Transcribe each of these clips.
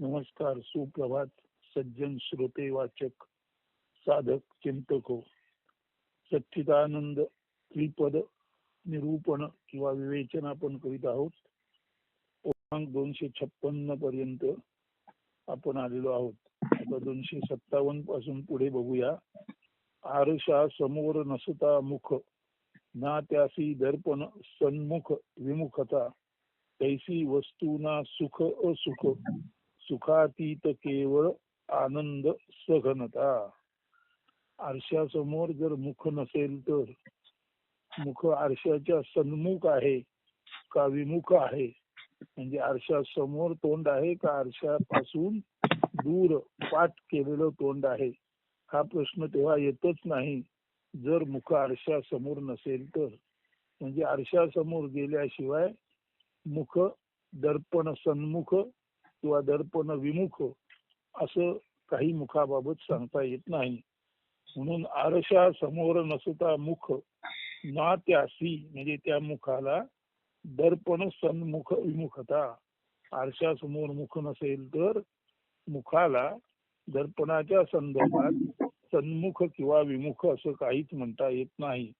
नमस्कार सुप्रभात सज्जन श्रोते वाचक साधक चिंतक हो. सच्चिदानंद त्रिपद निरूपण किंवा विवेचन आपण करीत आहोत. क्रमांक दोनशे छप्पन्न पर्यंत आपण आलेलो आहोत. आता दोनशे सत्तावन्नपासून पुढे बघूया. आरशा समोर नसता मुख ना त्यासी दर्पण सन्मुख विमुखता. तैसी वस्तू ना सुख असुख. सुखातीत केवळ आनंद सघनता. आरशासमोर जर मुख नसेल तर. मुख आरशाच्या सन्मुख आहे का विमुख आहे? म्हणजे आरशासमोर तोंड आहे का आरशापासून दूर पाठ केलेलं तोंड आहे? हा प्रश्न तेव्हा येतच नाही जर मुख आरशा समोर नसेल तर. म्हणजे आरशासमोर गेल्याशिवाय मुख दर्पण सन्मुख किंवा दर्पण विमुख असं काही मुखाबाबत सांगता येत नाही. म्हणून आरशा समोर नसता मुख ना त्यासी म्हणजे त्या मुखाला दर्पण सन्मुख विमुखता. आरशासमोर मुख नसेल तर मुखाला दर्पणाच्या संदर्भात सन्मुख किंवा विमुख असं काहीच म्हणता येत नाही.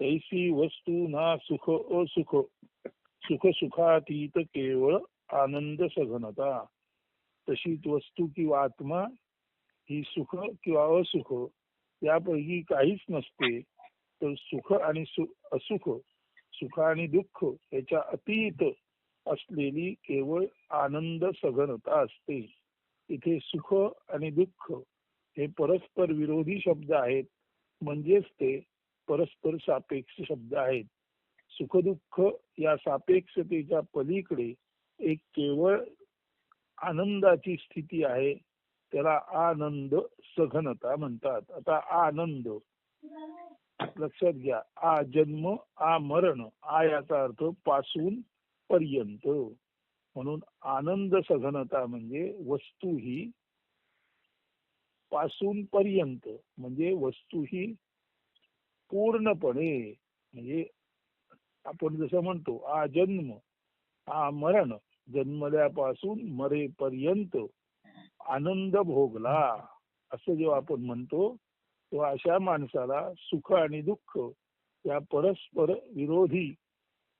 तैसी वस्तू ना सुख असुख. सुख सुखातीत केवळ आनंद सघनता तशीच वस्तू किंवा आत्मा ही सुख किंवा असुख यापैकी काहीच नसते. तर सुख आणि असुख सुख आणि दुःख याच्या अतीत असलेली केवळ आनंद सघनता असते. इथे सुख आणि दुःख हे परस्पर विरोधी शब्द आहेत. म्हणजेच ते परस्पर सापेक्ष शब्द आहेत. सुख दुःख या सापेक्षतेच्या पलीकडे एक केवळ आनंदाची स्थिती आहे त्याला आनंद सघनता म्हणतात. आता आनंद लक्षात घ्या आ जन्म आ मरण आ याचा अर्थपासून पर्यंत. म्हणून आनंद सघनता म्हणजे वस्तू ही पासून पर्यंत म्हणजे वस्तू ही पूर्णपणे म्हणजे आपण जसं म्हणतो आ जन्म आ मरण जन्मल्यापासून मरेपर्यंत आनंद भोगला असं जेव्हा आपण म्हणतो तेव्हा अशा माणसाला सुख आणि दुःख या परस्पर विरोधी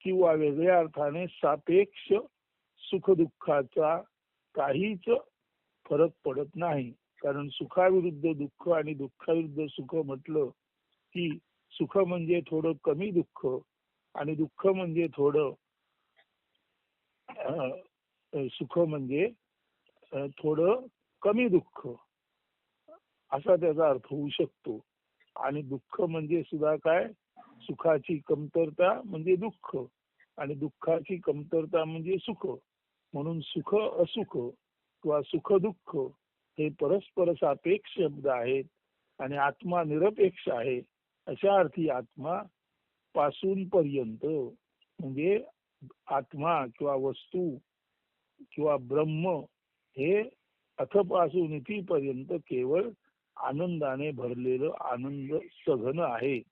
किंवा वेगळ्या अर्थाने सापेक्ष सुख दुःखाचा काहीच फरक पडत नाही. कारण सुखाविरुद्ध दुःख आणि दुःखाविरुद्ध सुख म्हटलं की सुख म्हणजे थोडं कमी दुःख आणि दुःख म्हणजे थोडं सुख म्हणजे थोडं कमी दुःख. असा त्याचा अर्थ होऊ शकतो. आणि दुःख म्हणजे सुद्धा काय? सुखाची कमतरता म्हणजे दुःख. आणि दुःखाची कमतरता म्हणजे सुख. म्हणून सुख असुख किंवा सुख दुःख हे परस्पर सापेक्ष शब्द आहेत आणि आत्मा निरपेक्ष आहे. अशा अर्थी आत्मा पासून पर्यंत म्हणजे आत्मा किंवा वस्तू किंवा ब्रह्म हे अथपासून इथपर्यंत केवळ आनंदाने भरलेलं आनंद सघन आहे.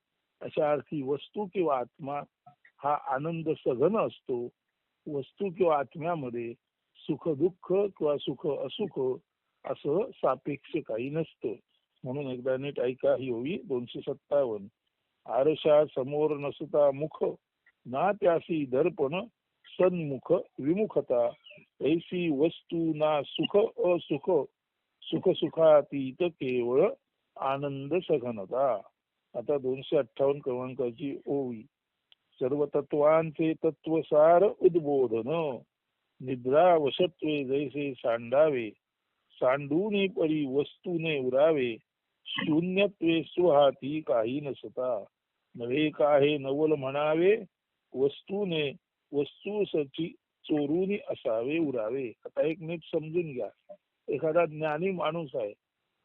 अशा अर्थी वस्तू किंवा आत्मा हा आनंद सघन असतो. वस्तू किंवा आत्म्यामध्ये सुख दुःख किंवा सुख असुख असं सापेक्ष काही नसतं. म्हणून एकदा नीट ऐका ही होई दोनशे सत्तावन्न. आरशा समोर नसता मुख ना त्यासी दर्पण सन्मुख विमुखता ऐसी वस्तू ना सुख असुख सुख सुखातीत केवळ आनंद सघनता. आता दोनशे अठ्ठावन्न क्रमांकाची ओवी सर्व तत्वांचे तत्वसार उद्बोधन. निद्रा वसत्वे जैसे सांडावे. सांडूने परी वस्तूने उरावे. शून्यत्वे सुहाती काही नसता. नव्हे काहे नवल म्हणावे. वस्तूने वस्तूसाठी चोरून असावे उरावे. आता एक नीट समजून घ्या. एखादा ज्ञानी माणूस आहे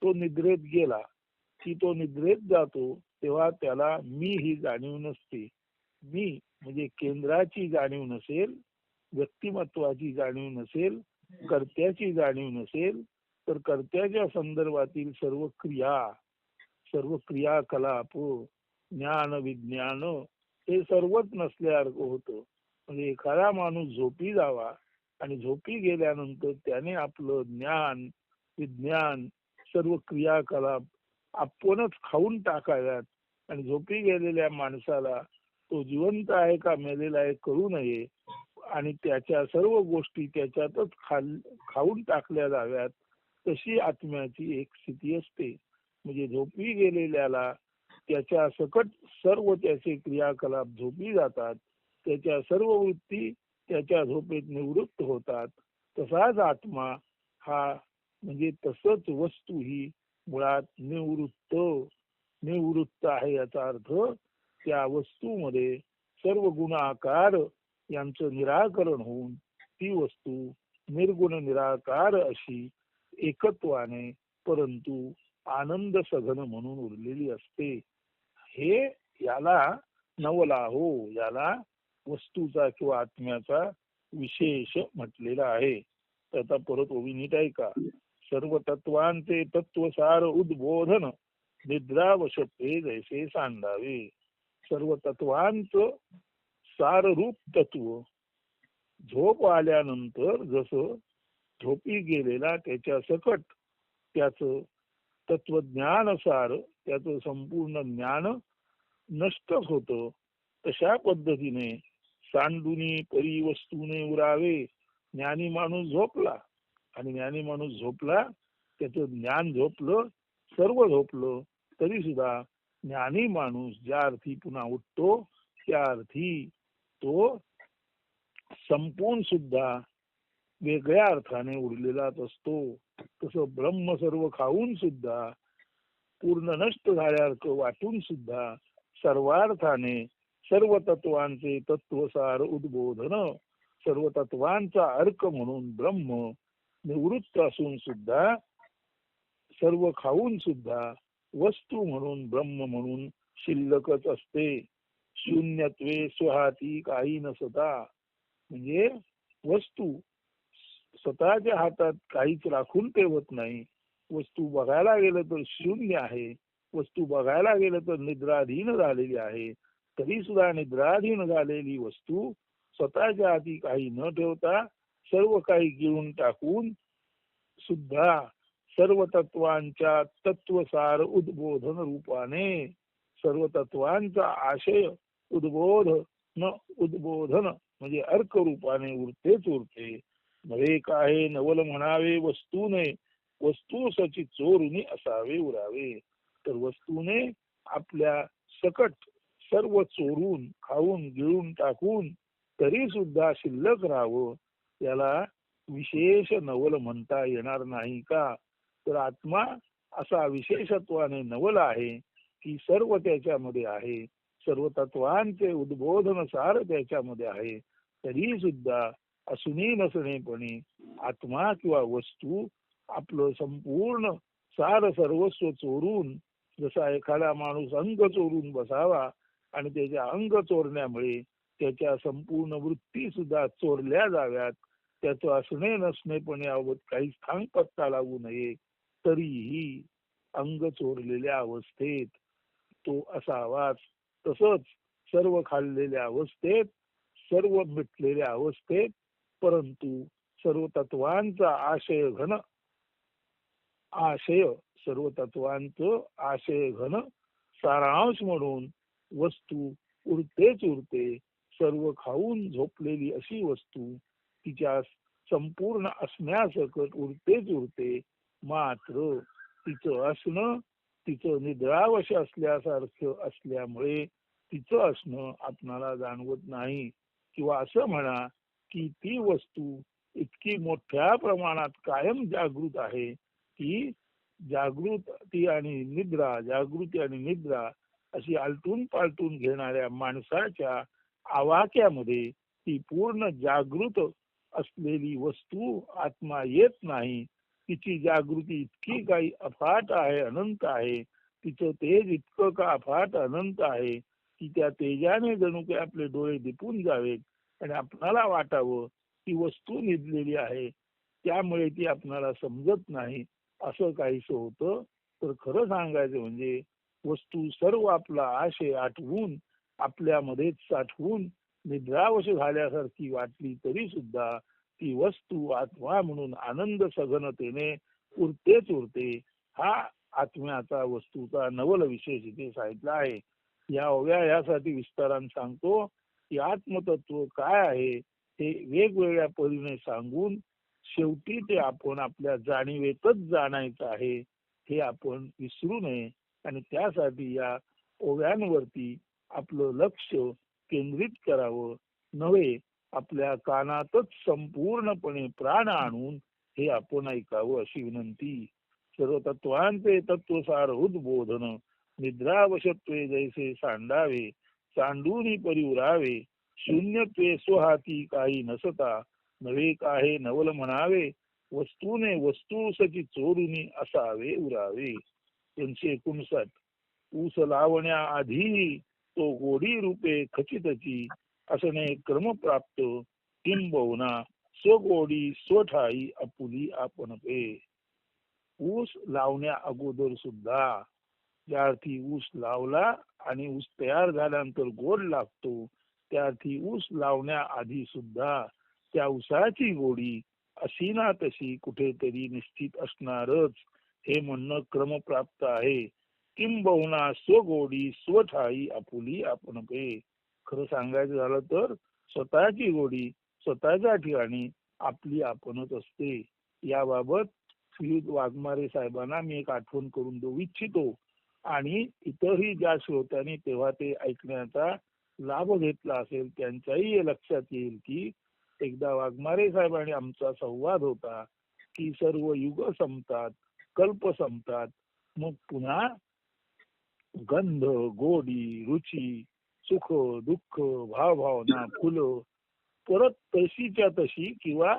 तो निद्रेत गेला की तो निद्रेत जातो तेव्हा त्याला मी ही जाणीव नसते. मी म्हणजे केंद्राची जाणीव नसेल व्यक्तिमत्वाची जाणीव नसेल कर्त्याची जाणीव नसेल तर कर्त्याच्या संदर्भातील सर्व क्रिया सर्व क्रियाकलाप ज्ञान विज्ञान हे सर्वच नसल्यासारखं होतं. म्हणजे एखादा माणूस झोपी जावा आणि झोपी गेल्यानंतर त्याने आपलं ज्ञान विज्ञान सर्व क्रियाकलाप आपणच खाऊन टाकाव्यात. आणि झोपी गेलेल्या माणसाला तो जिवंत आहे का मेलेला आहे कळू नये. आणि त्याच्या सर्व गोष्टी त्याच्यातच खाल खाऊन टाकल्या जाव्यात. तशी आत्म्याची एक स्थिती असते. म्हणजे झोपी गेलेल्याला त्याच्या सकट सर्व त्याचे क्रियाकलाप झोपी जातात त्याच्या सर्व वृत्ती त्याच्या झोपेत निवृत्त होतात. तसाच आत्मा हा म्हणजे तसंच वस्तू ही मुळात निवृत्त निवृत्त आहे याचा अर्थ त्या वस्तूमध्ये सर्व गुण आकार यांचं निराकरण होऊन ती वस्तू निर्गुण निराकार अशी एकत्वाने परंतु आनंद सघन म्हणून उरलेली असते. हे याला नवला हो याला वस्तूचा किंवा आत्म्याचा विशेष म्हटलेला आहे. त्याचा परत ओवी नीट ऐका. सर्व तत्वांचे तत्वसार उद्बोधन निद्रावशते जैसे सांडावे. सर्व तत्वांचं साररूप तत्व झोप आल्यानंतर जसं झोपी गेलेला त्याच्या सकट त्याच तत्वज्ञानसार त्याचं संपूर्ण ज्ञान नष्टच होत. तशा पद्धतीने सांडुनी परी वस्तूने उरावे. ज्ञानी माणूस झोपला. आणि ज्ञानी माणूस झोपला त्याचं ज्ञान झोपलं सर्व झोपलं तरी सुद्धा ज्ञानी माणूस ज्या अर्थी पुन्हा उठतो त्या अर्थी तो संपून सुद्धा वेगळ्या अर्थाने उरलेलाच असतो. तसं ब्रह्म सर्व खाऊन सुद्धा पूर्ण नष्ट झाल्यासारखं वाटून सुद्धा सर्वार्थाने सर्व तत्वांचे तत्वसार उद्बोधन सर्व तत्वांचा अर्क म्हणून ब्रह्म निवृत्त असून सुद्धा सर्व खाऊन सुद्धा वस्तू म्हणून ब्रह्म म्हणून शिल्लकच असते. शून्यत्वे स्वहाती काही नसता म्हणजे वस्तू स्वतःच्या हातात काहीच राखून ठेवत नाही. वस्तू बघायला गेलं तर शून्य आहे. वस्तू बघायला गेलं तर निद्राधीन झालेली आहे. तरी सुद्धा निद्राधीन झालेली वस्तू स्वतःच्या हाती काही न ठेवता सर्व काही गिळून टाकून सुद्धा सर्व तत्वांच्या तत्वसार उद्बोधन रूपाने सर्व तत्वांचा आशय उद्बोध न उद्बोधन म्हणजे अर्क रूपाने उरतेच उरते. मग एक आहे नवल म्हणावे वस्तूने वस्तू सची चोरुनी असावे उरावे. तर वस्तूने आपल्या सकट सर्व चोरून खाऊन गिळून टाकून तरी सुद्धा शिल्लक राहावं त्याला विशेष नवल म्हणता येणार नाही का? तर आत्मा असा विशेषत्वाने नवल आहे की सर्व त्याच्यामध्ये आहे सर्व तत्वांचे उद्बोधन सार त्याच्यामध्ये आहे तरी सुद्धा असूनही नसणेपणे आत्मा किंवा वस्तू आपलं संपूर्ण सार सर्वस्व चोरून जसा एखादा माणूस अंग चोरून बसावा आणि त्याच्या अंग चोरण्यामुळे त्याच्या संपूर्ण वृत्ती सुद्धा चोरल्या जाव्यात त्याचं असणे नसणेपणे अवगत काही स्थान पत्ता लागू नये तरीही अंग चोरलेल्या अवस्थेत तो असावाच. तसंच सर्व खाल्लेल्या अवस्थेत सर्व मिटलेल्या अवस्थेत परंतु सर्व तत्वांचा आशय घन आशय सर्व तत्वांचं आशय घन सारांश म्हणून वस्तू उरतेच उरते सर्व खाऊन झोपलेली अशी वस्तू तिच्या संपूर्ण असण्यासकट उरतेच उरते मात्र तिचं असणं तिचं निद्रावश असल्यासारखं असल्यामुळे तिचं असणं आपणाला जाणवत नाही. किंवा असं म्हणा की ती वस्तू इतकी मोठ्या प्रमाणात कायम जागृत आहे ती जागृती आणि निद्रा जागृती आणि निद्रा अशी आलटून पालटून घेणाऱ्या माणसाच्या आवाक्यामध्ये ती पूर्ण जागृत असलेली वस्तू आत्मा येत नाही. तिची जागृती इतकी काही अफाट आहे अनंत आहे. तिचं तेज इतकं का अफाट अनंत आहे की त्या तेजाने जणू काही आपले डोळे दिपून जावेत आणि आपणाला वाटावं ती वस्तू निधलेली आहे. त्यामुळे ती आपणाला समजत नाही. असं काहीस होतं. तर खरं सांगायचं म्हणजे वस्तू सर्व आपला आशय आठवून आपल्यामध्येच साठवून निद्रावश झाल्यासारखी वाटली तरी सुद्धा ती वस्तू आत्मा म्हणून आनंद सघनतेने उरतेच उरते. हा आत्म्याचा वस्तूचा नवल विशेष इथे सांगितला आहे. या ओव्या यासाठी विस्ताराने सांगतो की आत्मतत्व काय आहे हे वेगवेगळ्या परीने सांगून शेवटी ते आपण आपल्या जाणीवेतच जाणायचं आहे हे आपण विसरू नये. आणि त्यासाठी या ओव्यांवरती आपलं लक्ष केंद्रित करावं. नव्हे आपल्या कानातच संपूर्णपणे प्राण आणून हे आपण ऐकावं अशी विनंती. सर्व तत्वांचे तत्वसार उद्बोधन निद्रावशत्वे जैसे सांडावे सांडूनी परिवरावे शून्यत्वे स्वहाती काही नसता नवे काहे नवल म्हणावे वस्तूने वस्तू सची चोरुनी असावे उरावे. तीनशे एकोणसाठ. ऊस लावण्या आधी तो गोडी रूपे खचितची असणे क्रम प्राप्त किंबहुना स्वगोडी स्वठाई आपुली आपण पे ऊस लावण्या अगोदर सुद्धा ज्या अर्थी ऊस लावला आणि ऊस तयार झाल्यानंतर गोड लागतो त्या अर्थी ऊस लावण्या आधी सुद्धा त्या उसाळाची गोडी अशी ना तशी कुठेतरी निश्चित असणारच हे म्हणणं क्रमप्राप्त आहे. किंबहुना स्वगोडी स्वठाई आपुली आपण पे खरं सांगायचं झालं तर स्वतःची गोडी स्वतःच्या ठिकाणी आपली आपणच असते. याबाबत श्रीयुत वाघमारे साहेबांना मी एक आठवण करून देऊ इच्छितो. आणि इतरही ज्या श्रोत्यांनी तेव्हा ते ऐकण्याचा लाभ घेतला असेल त्यांच्याही हे लक्षात येईल की एकदा वाघमारे साहेबांनी आमचा संवाद होता की सर्व युग संपतात कल्प संपतात. मग पुन्हा गंध गोडी रुची सुख दुःख भावभावना फुलं परत तशीच्या तशी किंवा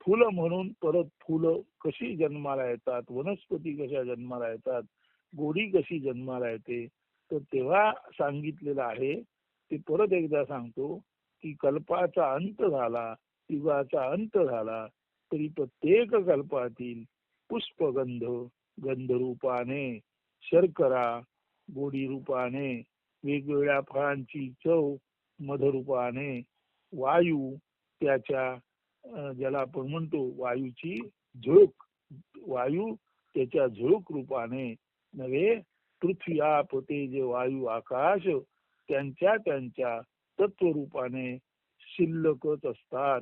फुलं म्हणून परत फुलं कशी जन्माला येतात वनस्पती कशा जन्माला येतात गोडी कशी जन्माला येते तर तेव्हा सांगितलेलं आहे ते परत एकदा सांगतो. की कल्पाचा अंत झाला युगाचा अंत झाला तरी प्रत्येक कल्पातील पुष्पगंध गंधरूपाने शर्करा गोडी रूपाने वेगवेगळ्या फळांची चव मधरूपाने वायू त्याच्या ज्याला आपण म्हणतो वायूची झुळूक वायू त्याच्या झुळूक रूपाने नव्हे पृथ्वी आप ते जे वायू आकाश त्यांच्या त्यांच्या तत्वरूपाने शिल्लकच असतात.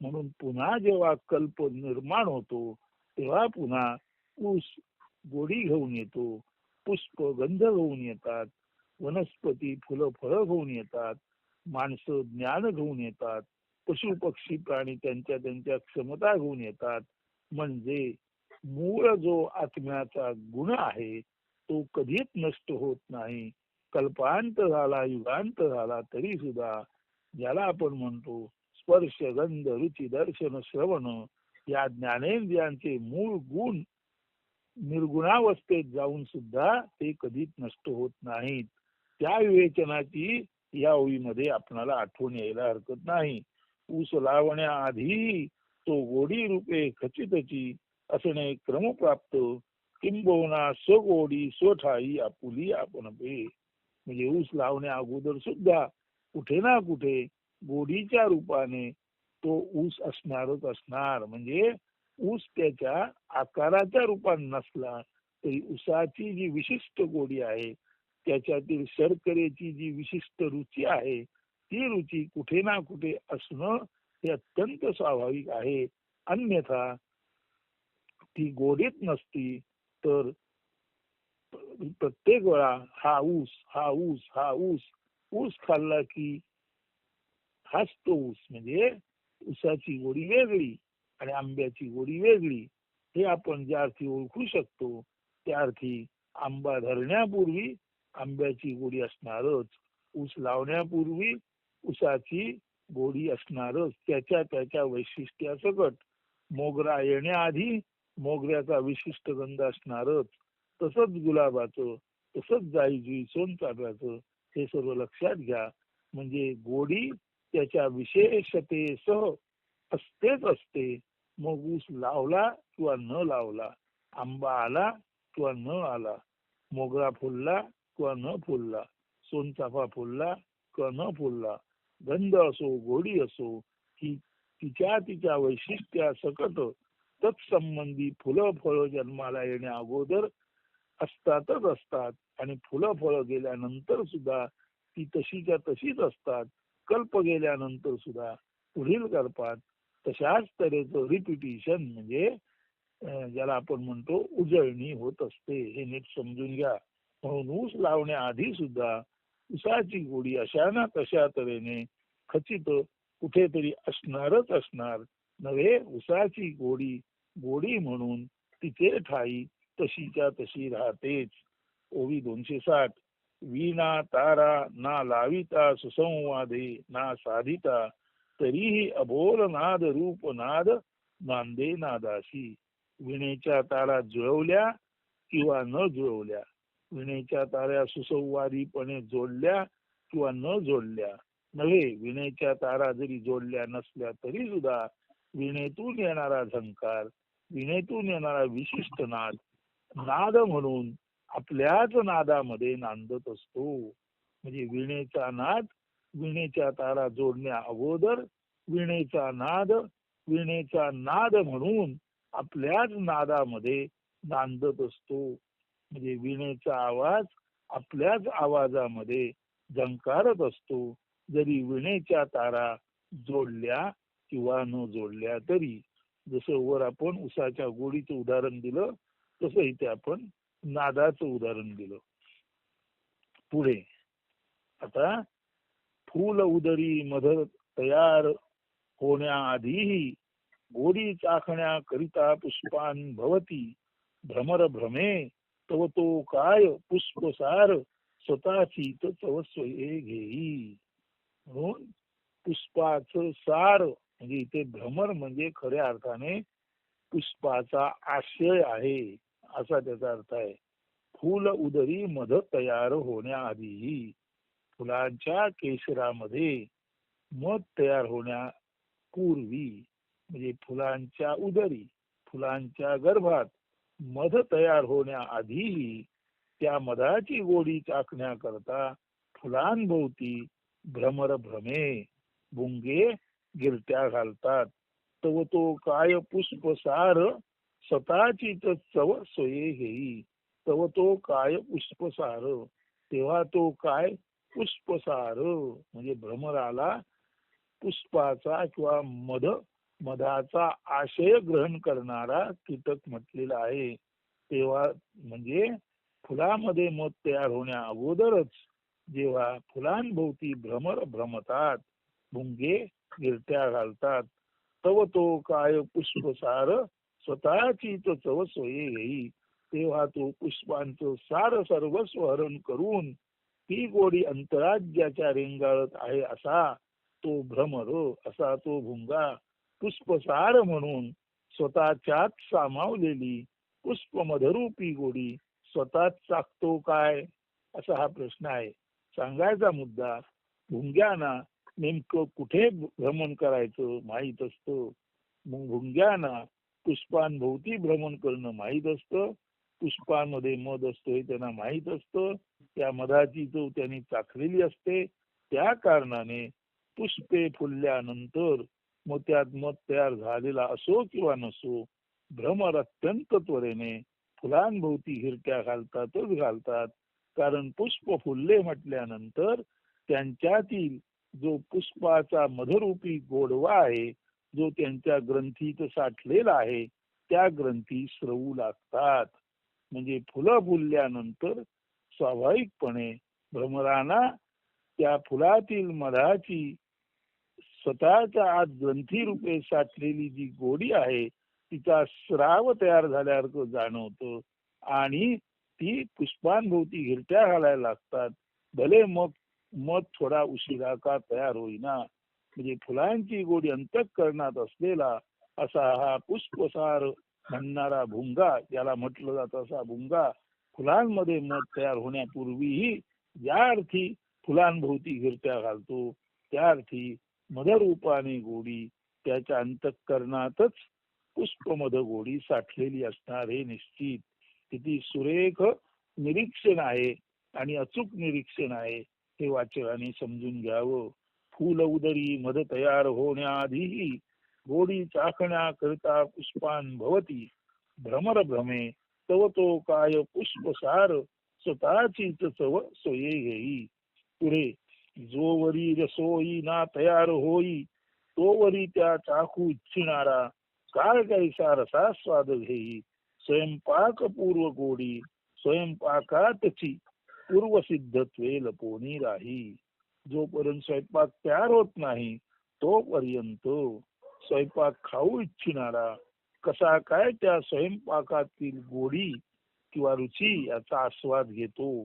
म्हणून पुन्हा जेव्हा कल्प निर्माण होतो तेव्हा पुन्हा ऊस गोडी घेऊन येतो पुष्प गंध घेऊन येतात वनस्पती फुलं फळं घेऊन येतात माणसं ज्ञान घेऊन येतात पशु पक्षी प्राणी त्यांच्या त्यांच्या क्षमता घेऊन येतात. म्हणजे मूळ जो आत्म्याचा गुण आहे तो कधीच नष्ट होत नाही. कल्पांत झाला युगांत झाला तरी सुद्धा ज्याला आपण म्हणतो स्पर्श गंध रुची दर्शन श्रवण या ज्ञानेंद्रियांचे मूळ गुण निर्गुणावस्थेत जाऊन सुद्धा ते कधीच नष्ट होत नाहीत. त्या विवेचनाची या ओळीमध्ये आपणाला आठवण यायला हरकत नाही. ऊस लावण्याआधी तो गोडी रूपे खचितची असणे क्रमप्राप्त. किंबहुना स्वगोडी स्वठाई आपुली आपण पे म्हणजे ऊस लावण्या अगोदर सुद्धा कुठे ना कुठे गोडीच्या रूपाने तो ऊस असणारच असणार. म्हणजे ऊस त्याच्या आकाराच्या रूपात नसला तरी ऊसाची जी विशिष्ट गोडी आहे त्याच्यातील शर्करेची जी विशिष्ट रुची आहे ती रुची कुठे ना कुठे असणं हे अत्यंत स्वाभाविक आहे. अन्यथा ती गोडीत नसती तर प्रत्येक वेळा हा ऊस हा ऊस हा ऊस ऊस खाल्ला की हाच तो ऊस. म्हणजे ऊसाची गोडी वेगळी आणि आंब्याची गोडी वेगळी. हे आपण ज्या अर्थी ओळखू शकतो त्या अर्थी आंबा धरण्यापूर्वी आंब्याची गोडी असणारच. ऊस लावण्यापूर्वी ऊसाची गोडी असणारच. त्याच्या त्याच्या वैशिष्ट्यासकट मोगरा येण्याआधी मोगऱ्याचा विशिष्ट गंध असणारच. तसंच गुलाबाचं तसंच जाई जुई सोनचाफ्याचं हे सर्व लक्षात घ्या. म्हणजे गोडी त्याच्या विशेषतेसह असतेच असते. मग ऊस लावला किंवा न लावला आंबा आला किंवा न आला मोगरा फुलला किंवा न फुलला सोनचाफा फुलला किंवा न फुलला गंध असो गोडी असो ही तिच्या तिच्या वैशिष्ट्या सकट तत्संबंधी फुलं फळं जन्माला येण्या अगोदर असतातच असतात. आणि फुलं फळं गेल्यानंतर सुद्धा ती तशीच्या तशीच असतात. कल्प गेल्यानंतर सुद्धा पुढील कल्पात तशाच तऱ्हेचं रिपिटिशन म्हणजे ज्याला आपण म्हणतो उजळणी होत असते. हे नीट समजून घ्या. म्हणून ऊस लावण्याआधी सुद्धा उसाची गोडी अशा ना तशा तऱ्हेने खचित कुठेतरी असणारच असणार. नव्हे उसाची गोडी गोडी म्हणून तिचे ठाई तशीच्या तशी राहतेच. ओवी दोनशे साठ. वीणा तारा ना लाविता सुसंवादे ना साधिता. तरीही अबोल नाद रूप नाद नांदे नादाशी. विणेच्या तारा जुळवल्या किंवा न जुळवल्या. विणेच्या ताऱ्या सुसंवादीपणे जोडल्या किंवा न जोडल्या. नव्हे विणेच्या तारा जरी जोडल्या नसल्या तरी सुद्धा विणेतून येणारा झंकार विणेतून येणारा विशिष्ट नाद नाद म्हणून आपल्याच नादामध्ये नांदत असतो. म्हणजे विणेचा नाद विणेच्या तारा जोडण्या अगोदर विणेचा नाद विणेचा नाद म्हणून आपल्याच नादामध्ये नांदत असतो. म्हणजे विणेचा आवाज आपल्याच आवाजामध्ये झंकारत असतो. जरी विणेच्या तारा जोडल्या किंवा न जोडल्या तरी. जसं वर आपण उसाच्या गोडीचं उदाहरण दिलं तसं इथे आपण नादाचं उदाहरण दिलं. पुढे. आता फूल उदरी मधर तयार होण्याआधीही गोडी चाखण्याकरिता पुष्पान भवती. भ्रमर भ्रमे तव तो काय पुष्पसार स्वतःची चवस्वये घेई. म्हणून पुष्पाच सार म्हणजे इथे भ्रमर म्हणजे खऱ्या अर्थाने पुष्पाचा आशय आहे. असा त्याचा अर्थ आहे. फुल उदरी मध तयार होण्याआधीही फुलांच्या केशरामध्ये मध तयार होण्यापूर्वी म्हणजे फुलांच्या उदरी फुलांच्या गर्भात मध तयार होण्याआधीही त्या मधाची गोडी चाकण्याकरता फुलांभोवती भ्रमर भ्रमे भुंगे गिरट्या घालतात. तव तो काय पुष्पसार स्वतःची चव सोये हेई तव तो काय पुष्पसार? तेव्हा तो काय पुष्पसार? म्हणजे भ्रमराला पुष्पाचा किंवा मध मधाचा आशय ग्रहण करणारा कीटक म्हटलेला आहे. तेव्हा म्हणजे फुलामध्ये मध तयार होण्या अगोदरच जेव्हा फुलांभोवती भ्रमर भ्रमतात भुंगे गिरट्या घालतात तव तो काय पुष्पसार? स्वतःची तो चव सोयी तेव्हा तो पुष्पांचं सार सर्वस्व हरण करून ती गोडी अंतराज्याच्या रेंगाळत आहे असा तो भ्रमर असा तो भुंगा पुष्पसार म्हणून स्वतःच्यात सामावलेली पुष्पमधरूपी गोडी स्वतःच चाकतो काय? असा हा प्रश्न आहे. सांगायचा मुद्दा भुंग्यांना नेमकं कुठे भ्रमण करायचं माहीत असतं? मग भुंग्यांना पुष्पांभोवती भ्रमण करणं माहीत असतं. पुष्पांमध्ये मध असतो हे त्यांना माहीत असतं. त्या मधाची चव त्यांनी चाखलेली असते त्या कारणाने पुष्पे फुलल्यानंतर मग त्यात मध तयार झालेला असो किंवा नसो भ्रमर अत्यंत त्वरेने फुलांभोवती हिरट्या घालतातच घालतात. कारण पुष्प फुलले म्हटल्यानंतर त्यांच्यातील जो पुष्पाचा मधरूपी गोडवा आहे जो त्यांच्या ग्रंथीत साठलेला आहे त्या ग्रंथी स्रवू लागतात. म्हणजे फुलं फुलल्यानंतर स्वाभाविकपणे भ्रमरांना त्या फुलातील मधाची स्वतःच्या आत ग्रंथी रूपे साठलेली जी गोडी आहे तिचा स्राव तयार झाल्यासारखं जाणवतं आणि ती पुष्पांभोवती हिरट्या घालायला लागतात. भले मग मध थोडा उशिरा का तयार होईना. म्हणजे फुलांची गोडी अंतःकरणात असलेला असा हा पुष्पसार म्हणणारा भुंगा ज्याला म्हटलं जात असा भुंगा फुलांमध्ये मध तयार होण्यापूर्वीही ज्या अर्थी फुलांभोवती हिरट्या घालतो त्या अर्थी मधरूपाने गोडी त्याच्या अंतकरणातच पुष्पमध गोडी साठलेली असणार हे निश्चित. किती सुरेख निरीक्षण आहे आणि अचूक निरीक्षण आहे हे वाचकाने समजून घ्यावं. फूल उदरी मध तयार होण्याआधीही गोडी चाखण्या करता पुष्पान भवती. भ्रमर भ्रमे तव तो काय पुष्पसार स्वतःची चव सोये घेई. पुढे जो वरी रसोई ना तयार होई तो वरी त्या चाखू इच्छिणारा काय कैसा रसा स्वाद घेई. स्वयंपाक पूर्व गोडी स्वयंपाकातची पूर्वसिद्धत्वे लपोनी राही. जोपर्यंत स्वयंपाक तयार होत नाही तोपर्यंत स्वयंपाक खाऊ इच्छिणारा कसा काय त्या स्वयंपाकातील गोडी किंवा रुची याचा आस्वाद घेतो?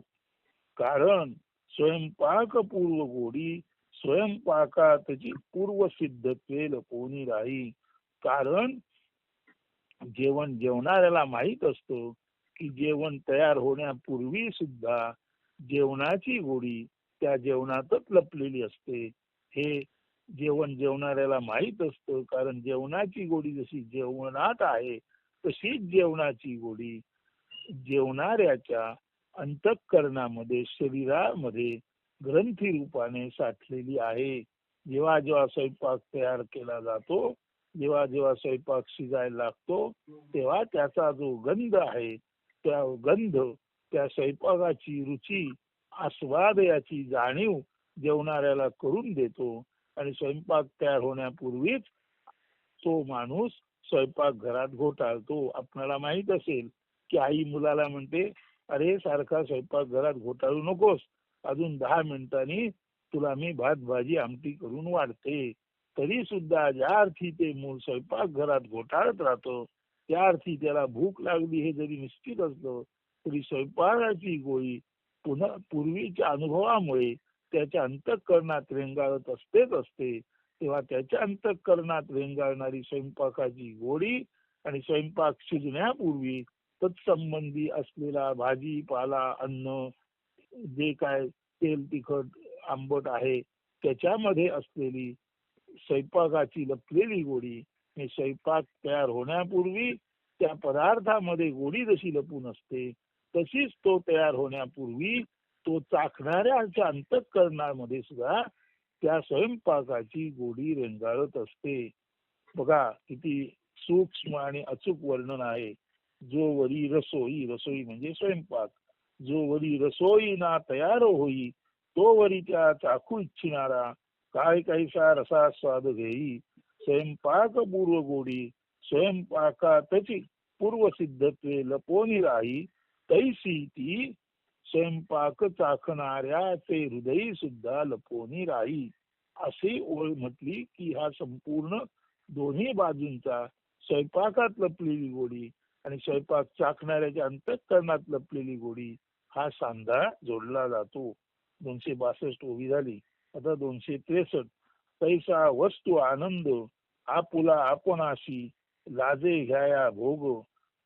कारण स्वयंपाक पूर्व गोडी स्वयंपाकातची पूर्वसिद्धत्वे लपवून राही. कारण जेवण जेवणाऱ्याला माहीत असतं की जेवण तयार होण्यापूर्वी सुद्धा जेवणाची गोडी त्या जेवणातच लपलेली असते. हे जेवण जेवणाऱ्याला माहीत असतं कारण जेवणाची गोडी जशी जेवणात आहे तशीच जेवणाची गोडी जेवणाऱ्याच्या अंतःकरणामध्ये शरीरामध्ये ग्रंथी रूपाने साठलेली आहे. जेव्हा जेव्हा स्वयंपाक तयार केला जातो जेव्हा जेव्हा स्वयंपाक शिजायला लागतो तेव्हा त्याचा जो गंध आहे त्या गंध त्या स्वयंपाकाची रुची आस्वाद याची जाणीव जेवणाऱ्याला करून देतो आणि स्वयंपाक तयार होण्यापूर्वीच तो माणूस स्वयंपाक घरात घोटाळतो. आपल्याला माहीत असेल की आई मुलाला म्हणते अरे सारखा स्वयंपाक घरात घोटाळू नकोस. अजून दहा मिनिटांनी तुला मी भात भाजी आमटी करून वाढते. तरी सुद्धा ज्या अर्थी ते मूल स्वयंपाक घरात घोटाळत राहतो त्या अर्थी त्याला भूक लागली हे जरी निश्चित असलं तरी स्वयंपाकाची गोळी पुन्हा पूर्वीच्या अनुभवामुळे त्याच्या अंतःकरणात रेंगाळत असतेच असते तेव्हा त्याच्या अंतःकरणात रेंगाळणारी स्वयंपाकाची गोडी आणि स्वयंपाक शिजण्यापूर्वी तत्संबंधी असलेला भाजी पाला अन्न जे काय तेल तिखट आंबट आहे त्याच्यामध्ये असलेली स्वयंपाकाची लपलेली गोडी हे स्वयंपाक तयार होण्यापूर्वी त्या पदार्थामध्ये गोडी जशी लपून असते तशीच तो तयार होण्यापूर्वी तो चाखणाऱ्याच्या अंतकरणामध्ये सुद्धा त्या स्वयंपाकाची गोडी रेंगाळत असते. बघा किती सूक्ष्म आणि अचूक वर्णन आहे. जो वरी रसोई रसोई म्हणजे स्वयंपाक. जो वरी रसोई ना तयार होई तो वरी त्या चाखू इच्छिणारा काय काहीसा रसा स्वाद घेई. स्वयंपाक पूर्व गोडी स्वयंपाकातची पूर्वसिद्धत्वे लपोनी राही तैसी ती स्वयंपाक चाखणाऱ्या ते हृदय सुद्धा लपोनी राही. अशी ओळ म्हटली की हा संपूर्ण दोन्ही बाजूंचा स्वयंपाकात लपलेली गोडी आणि स्वयंपाक चाखणाऱ्याच्या अंतःकरणात लपलेली गोडी हा सांधा जोडला जातो. दोनशे बासष्ट उभी झाली. आता दोनशे त्रेसष्ट. तैसा वस्तू आनंद आपुला आपणाशी लाजे घ्याया भोग.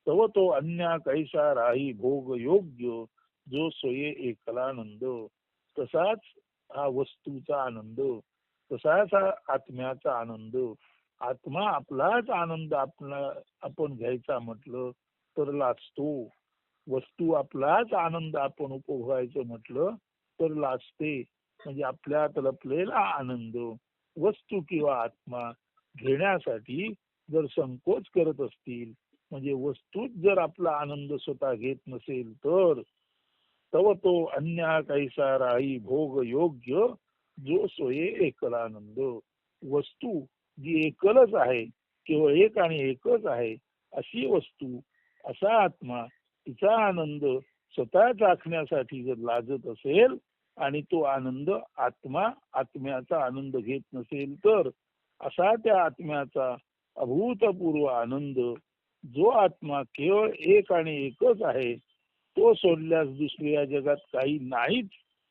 तव तो अन्या कैसा राही भोग योग्य जो सोये एकलानंद तसाच हा वस्तूचा आनंद तसाच हा आत्म्याचा आनंद. आत्मा आपलाच आनंद आपला आपण घ्यायचा म्हटलं तर लाचतो. वस्तू आपलाच आनंद आपण उपभोगायचं म्हटलं तर लाचते. म्हणजे आपल्यात लपलेला आनंद वस्तू किंवा आत्मा घेण्यासाठी जर संकोच करत असतील म्हणजे वस्तूच जर आपला आनंद स्वतः घेत नसेल तर तव तो अन्य काहीसा राही भोग योग्य जो सोये एकलानंद. वस्तू जी एकलच आहे केवळ एक आणि एकच आहे अशी वस्तू असा आत्मा तिचा आनंद स्वतः चाखण्यासाठी जर लाजत असेल आणि तो आनंद आत्मा आत्म्याचा आनंद घेत नसेल तर असा त्या आत्म्याचा अभूतपूर्व आनंद जो आत्मा केवळ एक आणि एकच आहे तो सोडल्यास दुसऱ्या जगात काही नाहीच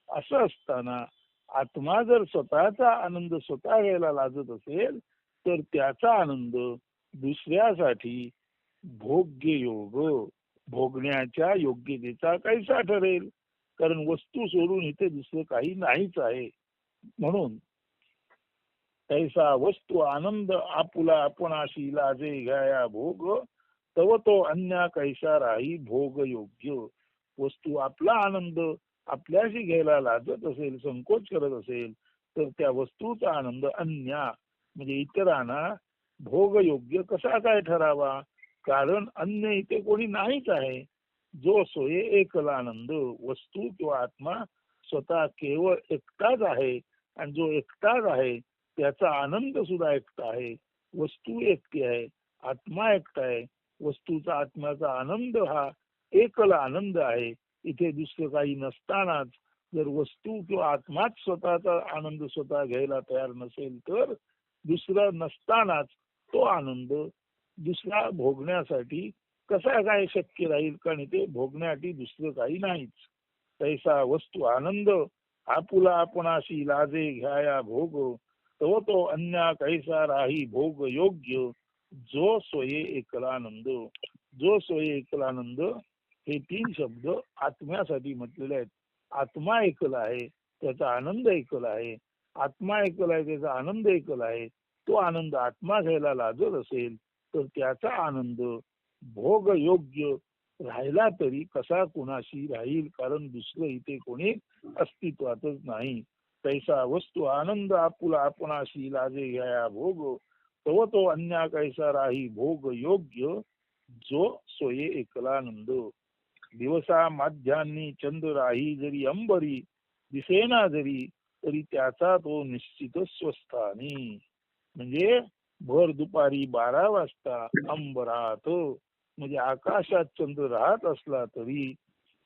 असं असताना आत्मा जर स्वतःचा आनंद स्वतः घ्यायला लाजत असेल तर त्याचा आनंद दुसऱ्यासाठी भोग्य योग भोगण्याच्या योग्यतेचा कैसा ठरेल? कारण वस्तू सोडून इथे दुसरं काही नाहीच आहे. म्हणून कैसा वस्तू आनंद आपुला आपण आशी लाजे घ्याया भोग तव तो अन्या कैशा राही भोग योग्य वस्तू आपला आनंद आपल्याशी घ्यायला लाजत असेल संकोच करत असेल तर त्या वस्तूचा आनंद अन्या म्हणजे इतरांना भोग योग्य कसा काय ठरावा? कारण अन्य इथे कोणी नाहीच आहे. जो सोये एकला आनंद वस्तू किंवा आत्मा स्वतः केवळ एकटाच आहे आणि जो एकटाच आहे त्याचा आनंद सुद्धा एकटा आहे. वस्तू एकटी आहे आत्मा एकटा आहे. वस्तूचा आत्म्याचा आनंद हा एकल आनंद आहे. इथे दुसरं काही नसतानाच जर वस्तू किंवा आत्माच स्वतःचा आनंद स्वतः घ्यायला तयार नसेल तर दुसरा नसतानाच तो आनंद दुसरा भोगण्यासाठी कसा काय शक्य राहील? कारण ते भोगण्यासाठी दुसरं काही नाहीच. तैसा वस्तू आनंद आपुला आपणाशी लाजे घ्याया भोग तो तो अन्या कैसा राही भोग योग्य जो सोये एकलानंद जो सोये एकलानंद हे तीन शब्द आत्म्यासाठी म्हटलेले आहेत. आत्मा एकल आहे त्याचा आनंद एकल आहे. आत्मा एकल आहे त्याचा आनंद एकल आहे. तो आनंद आत्मा घ्यायला लाजत असेल तर त्याचा आनंद भोग योग्य राहिला तरी कसा कुणाशी राहील? कारण दुसरं इथे कोणी अस्तित्वातच नाही. तैसा वस्तू आनंद आपुला आपणाशी लाजे घ्या भोग. तव तो अन्या कैसा राही भोग योग्य जो सोये एकलानंद. दिवसा माध्यान्नी चंद्र राही जरी अंबरी दिसेना जरी तरी त्याचा तो निश्चित स्वस्थानी. म्हणजे भर दुपारी बारा वाजता अंबरात म्हणजे आकाशात चंद्र राहत असला तरी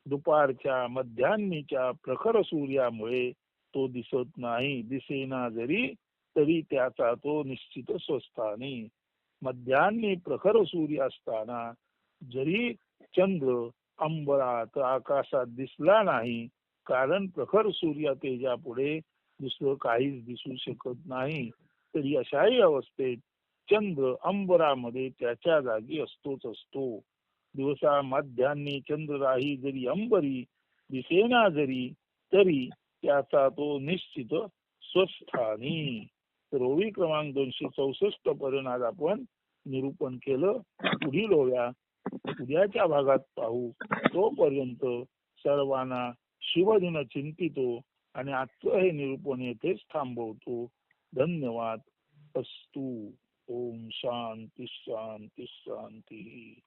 दुपारच्या मध्यान्नीच्या प्रखर सूर्यामुळे तो दिसत नाही. दिसेना जरी तरी त्याचा तो निश्चित स्वस्थानी. मध्यान्नी प्रखर सूर्य असताना जरी चंद्र अंबरात आकाशात दिसला नाही कारण प्रखर सूर्य तेजापुढे दुसरं काहीच दिसू शकत नाही तरी अशाही अवस्थेत चंद्र अंबरामध्ये त्याच्या जागी असतोच असतो. दिवसा माध्यान्नी चंद्र राही जरी अंबरी दिसेना जरी तरी त्याचा तो निश्चित स्वस्थानी. रोवी क्रमांक दोनशे चौसष्ट पर्यंत आज आपण निरूपण केलं. पुढील ओव्या उद्याच्या भागात पाहू. तोपर्यंत सर्वांना शिवदिन चिंतितो आणि आजचं हे निरूपण येथेच थांबवतो. धन्यवाद. अस्तु. ओम शांती शांती शांती.